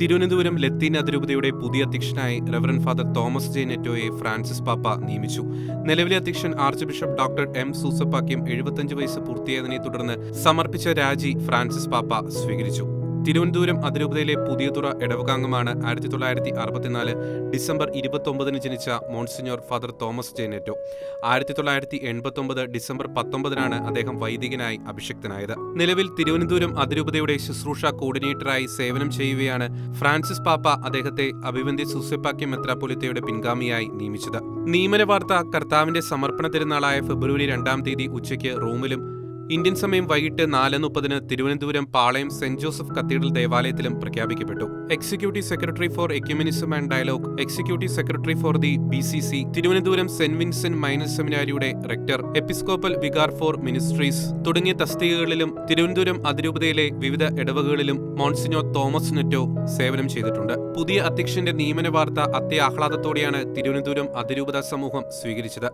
തിരുവനന്തപുരം ലത്തീൻ അതിരൂപതയുടെ പുതിയ അധ്യക്ഷനായി റെവറൻ ഫാദർ തോമസ് ജെ നെറ്റോയെ ഫ്രാൻസിസ് പാപ്പ നിയമിച്ചു. നിലവിലെ അധ്യക്ഷൻ archbishop doctor M Soosapakiam എഴുപത്തഞ്ച് വയസ്സ് പൂർത്തിയായതിനെ തുടർന്ന് സമർപ്പിച്ച രാജി ഫ്രാൻസിസ് പാപ്പ സ്വീകരിച്ചു. തിരുവനന്തപുരം അതിരൂപതയിലെ പുതിയതുറ ഇടവകാംഗമാണ് ആയിരത്തി തൊള്ളായിരത്തി അറുപത്തിനാല് ഡിസംബർ ഇരുപത്തൊമ്പതിന് ജനിച്ച monsignor father Thomas J Netto ആയിരത്തി തൊള്ളായിരത്തി എൺപത്തൊമ്പത് ഡിസംബർ പത്തൊമ്പതിനാണ് അദ്ദേഹം വൈദികനായി അഭിഷിക്തനായത്. നിലവിൽ തിരുവനന്തപുരം അതിരൂപതയുടെ ശുശ്രൂഷ കോർഡിനേറ്ററായി സേവനം ചെയ്യുകയാണ് ഫ്രാൻസിസ് പാപ്പ അദ്ദേഹത്തെ അഭിവന്ദി സുസെപ്പാക്യ മെത്രാപൊലിത്തയുടെ പിൻഗാമിയായി നിയമിച്ചത്. നിയമന വാർത്ത കർത്താവിന്റെ സമർപ്പണ തിരുനാളായ ഫെബ്രുവരി രണ്ടാം തീയതി ഉച്ചയ്ക്ക് റോമിലും ഇന്ത്യൻ സമയം വൈകിട്ട് നാല് മുപ്പതിന് Thiruvananthapuram Palayam saint Joseph cathedral ദേവാലയത്തിലും പ്രഖ്യാപിക്കപ്പെട്ടു. Executive secretary for ecumenism and dialogue executive secretary for the B C C Thiruvananthapuram saint Vincent minor സെമിനാരിയുടെ rector episcopal vicar for ministries തുടങ്ങിയ തസ്തികകളിലും തിരുവനന്തപുരം അതിരൂപതയിലെ വിവിധ ഇടവകകളിലും മോൺസിനോ തോമസ് നെറ്റോ സേവനം ചെയ്തിട്ടുണ്ട്. പുതിയ അധ്യക്ഷന്റെ നിയമന വാർത്ത അത്യാഹ്ലാദത്തോടെയാണ് തിരുവനന്തപുരം അതിരൂപത സമൂഹം സ്വീകരിച്ചത്.